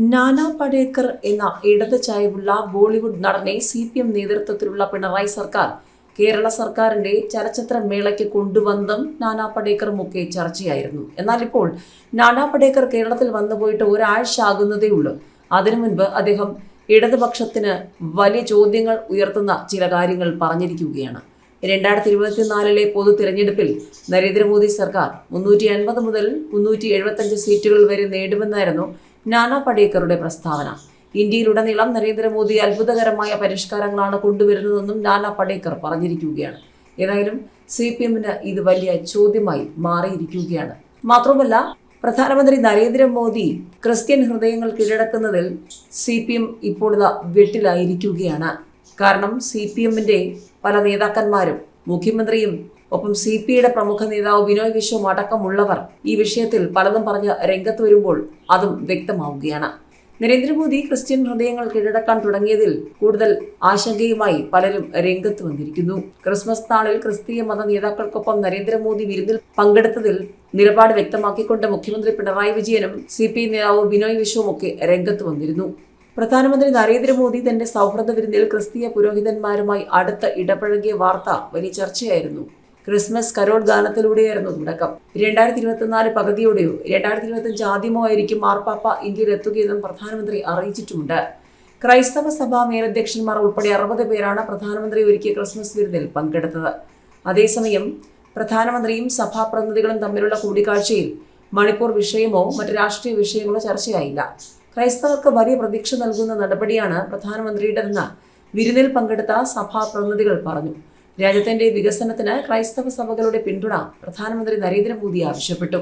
നാനാ പടേക്കർ എന്ന ഇടത് ചായവുള്ള ബോളിവുഡ് നടനെ സി പി എം നേതൃത്വത്തിലുള്ള പിണറായി സർക്കാർ കേരള സർക്കാരിന്റെ ചലച്ചിത്ര മേളയ്ക്ക് കൊണ്ടുവന്നതും നാനാ പടേക്കറും ഒക്കെ ചർച്ചയായിരുന്നു. എന്നാൽ ഇപ്പോൾ നാനാ പടേക്കർ കേരളത്തിൽ വന്നുപോയിട്ട് ഒരാഴ്ച ആകുന്നതേ ഉള്ളൂ. അതിനു മുൻപ് അദ്ദേഹം ഇടതുപക്ഷത്തിന് വലിയ ചോദ്യങ്ങൾ ഉയർത്തുന്ന ചില കാര്യങ്ങൾ പറഞ്ഞിരിക്കുകയാണ്. രണ്ടായിരത്തി ഇരുപത്തിനാലിലെ പൊതു തിരഞ്ഞെടുപ്പിൽ നരേന്ദ്രമോദി സർക്കാർ മുന്നൂറ്റി അൻപത് മുതൽ മുന്നൂറ്റി എഴുപത്തഞ്ച് സീറ്റുകൾ വരെ നേടുമെന്നായിരുന്നു നാനാ പടേക്കറുടെ പ്രസ്താവന. ഇന്ത്യയിലുടനീളം നരേന്ദ്രമോദി അത്ഭുതകരമായ പരിഷ്കാരങ്ങളാണ് കൊണ്ടുവരുന്നതെന്നും നാനാ പടേക്കർ പറഞ്ഞിരിക്കുകയാണ്. ഏതായാലും സി പി എമ്മിന് ഇത് വലിയ ചോദ്യമായി മാറിയിരിക്കുകയാണ്. മാത്രമല്ല പ്രധാനമന്ത്രി നരേന്ദ്രമോദി ക്രിസ്ത്യൻ ഹൃദയങ്ങൾ കീഴടക്കുന്നതിൽ സി പി എം ഇപ്പോൾ വെട്ടിലായിരിക്കുകയാണ്. കാരണം സി പി എമ്മിന്റെ പല നേതാക്കന്മാരും മുഖ്യമന്ത്രിയും ഒപ്പം സി പി ഐയുടെ പ്രമുഖ നേതാവ് ബിനോയ് വിശ്വം അടക്കമുള്ളവർ ഈ വിഷയത്തിൽ പലതും പറഞ്ഞ് രംഗത്ത് വരുമ്പോൾ അതും വ്യക്തമാവുകയാണ്. നരേന്ദ്രമോദി ക്രിസ്ത്യൻ ഹൃദയങ്ങൾ കീഴടക്കാൻ തുടങ്ങിയതിൽ കൂടുതൽ ആശങ്കയുമായി പലരും രംഗത്ത് വന്നിരിക്കുന്നു. ക്രിസ്മസ് നാളിൽ ക്രിസ്തീയ മത നേതാക്കൾക്കൊപ്പം നരേന്ദ്രമോദി വിരുന്നിൽ പങ്കെടുത്തതിൽ നിലപാട് വ്യക്തമാക്കിക്കൊണ്ട് മുഖ്യമന്ത്രി പിണറായി വിജയനും സി പി നേതാവ് ബിനോയ് വിശ്വവും ഒക്കെ രംഗത്ത് വന്നിരുന്നു. പ്രധാനമന്ത്രി നരേന്ദ്രമോദി തന്റെ സൗഹൃദ വിരുന്നിൽ ക്രിസ്തീയ പുരോഹിതന്മാരുമായി അടുത്ത് ഇടപഴകിയ വാർത്ത വലിയ ചർച്ചയായിരുന്നു. ക്രിസ്മസ് കരോൾ ഗാനത്തിലൂടെയായിരുന്നു തുടക്കം രണ്ടായിരത്തി ഇരുപത്തിനാല് പകുതിയോടെയോ രണ്ടായിരത്തി ഇരുപത്തിയഞ്ച് ആദ്യമോ ആയിരിക്കും മാർപ്പാപ്പ ഇന്ത്യയിൽ എത്തുകയെന്നും പ്രധാനമന്ത്രി അറിയിച്ചിട്ടുമുണ്ട്. ക്രൈസ്തവ സഭാ മേലധ്യക്ഷന്മാർ ഉൾപ്പെടെ അറുപത് പേരാണ് പ്രധാനമന്ത്രി ഒരുക്കിയ ക്രിസ്മസ് വിരുന്നിൽ പങ്കെടുത്തത്. അതേസമയം പ്രധാനമന്ത്രിയും സഭാപ്രതിനിധികളും തമ്മിലുള്ള കൂടിക്കാഴ്ചയിൽ മണിപ്പൂർ വിഷയമോ മറ്റ് രാഷ്ട്രീയ വിഷയങ്ങളോ ചർച്ചയായില്ല. ക്രൈസ്തവർക്ക് വലിയ പ്രതീക്ഷ നൽകുന്ന നടപടിയാണ് പ്രധാനമന്ത്രിയുടേതെന്ന് വിരുന്നിൽ പങ്കെടുത്ത സഭാപ്രതിനിധികൾ പറഞ്ഞു. രാജ്യത്തിന്റെ വികസനത്തിന് ക്രൈസ്തവ സഭകളുടെ പിന്തുണ പ്രധാനമന്ത്രി നരേന്ദ്രമോദി ആവശ്യപ്പെട്ടു.